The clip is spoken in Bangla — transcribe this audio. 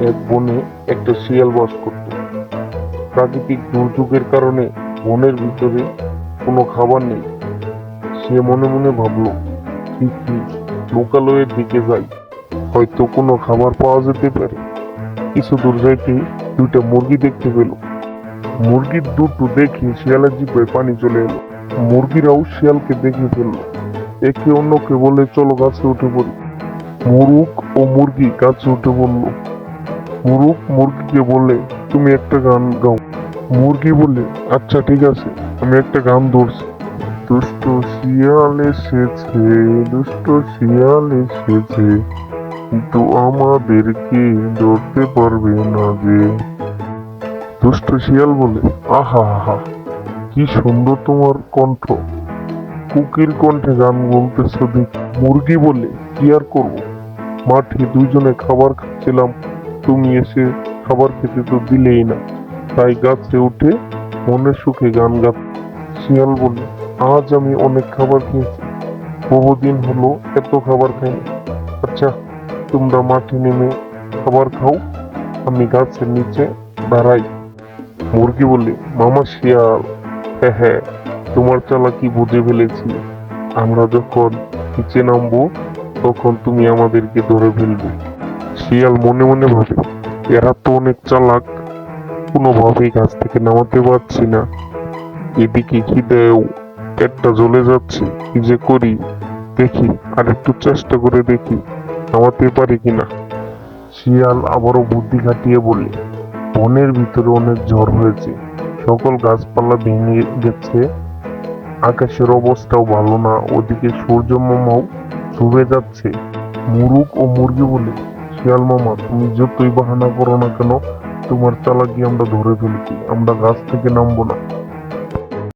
এক বনে একটা শিয়াল বাস করত। প্রাকৃতিক দুর্যোগের কারণে বনের ভিতরে কোনো খাবার নেই। সে মনে মনে ভাবলো ঠিকই লোকালয়ের দিকে যাই। হয়তো কোনো খাবার পাওয়া যেতে পারে। কিছু দূর যাইতে দুইটা মুরগি দেখতে পেল। মুরগির দুটো দেখে শিয়ালের জিভে পানি চলে এলো। মুরগিরাও শিয়ালকে দেখে ফেলল। একে অন্যকে বলে, চলো গাছে উঠে পড়ি। মুরুক ও মুরগি গাছে উঠে বলল মুরুক মুরগিকে বলে তুমি একটা গান গাও। মুরগি বললে আচ্ছা ঠিক আছে, আমি একটা গান ধরছি। দুষ্ট শিয়াল এসেছে, দুষ্ট শিয়াল এসেছে, কিন্তু আমাদেরকে ধরতে পারবে না যে। দুষ্ট শিয়াল বলে আহা আহা, কি সুন্দর তোমার কণ্ঠ। কুকির কণ্ঠে গান বলতেছ দেখি। মুরগি বলে কি আর করব? মাঠে দুজনে খাবার খাচ্ছিলাম তুমি এসে খাবার খেতে তো দিলেই না। তাই গাছে উঠে মনের সুখে গান গাত শিয়াল বলে আজ আমি অনেক খাবার খেয়েছি। বহুদিন হলো এত খাবার খাই আচ্ছা তোমরা মাঠে নেমে খাবার খাও, আমি গাছের নিচে দাঁড়াই। মুরগি বলে মামা শিয়াল হ্যাঁ হ্যাঁ তোমার চালাকি বুঝে ফেলেছি? আমরা যখন নিচে নামবো, তখন তুমি আমাদেরকে ধরে ফেলবে। শিয়াল মনে মনে ভাবে, এরা তো অনেক চালাক। কোনোভাবেই গাছ থেকে নামাতে পারছি না। এদিকে খিদেও পেটটা জ্বলে যাচ্ছে। কি যে করি? দেখি, আর একটু চেষ্টা করে দেখি, নামাতে পারি কিনা শিয়াল আবারও বুদ্ধি খাটিয়ে বলে বনের ভিতরে অনেক ঝড় হয়েছে। সকল গাছপালা ভেঙে গেছে। আকাশের অবস্থাও ভালো না। ওদিকে সূর্য মামাও ডুবে যাচ্ছে। মুরুক ও মুরগি বলে শিয়াল মামা, তুমি যতই বাহানা করো না কেন, তোমার চালাকি আমরা ধরে ফেলছি। আমরা গাছ থেকে নামবো না।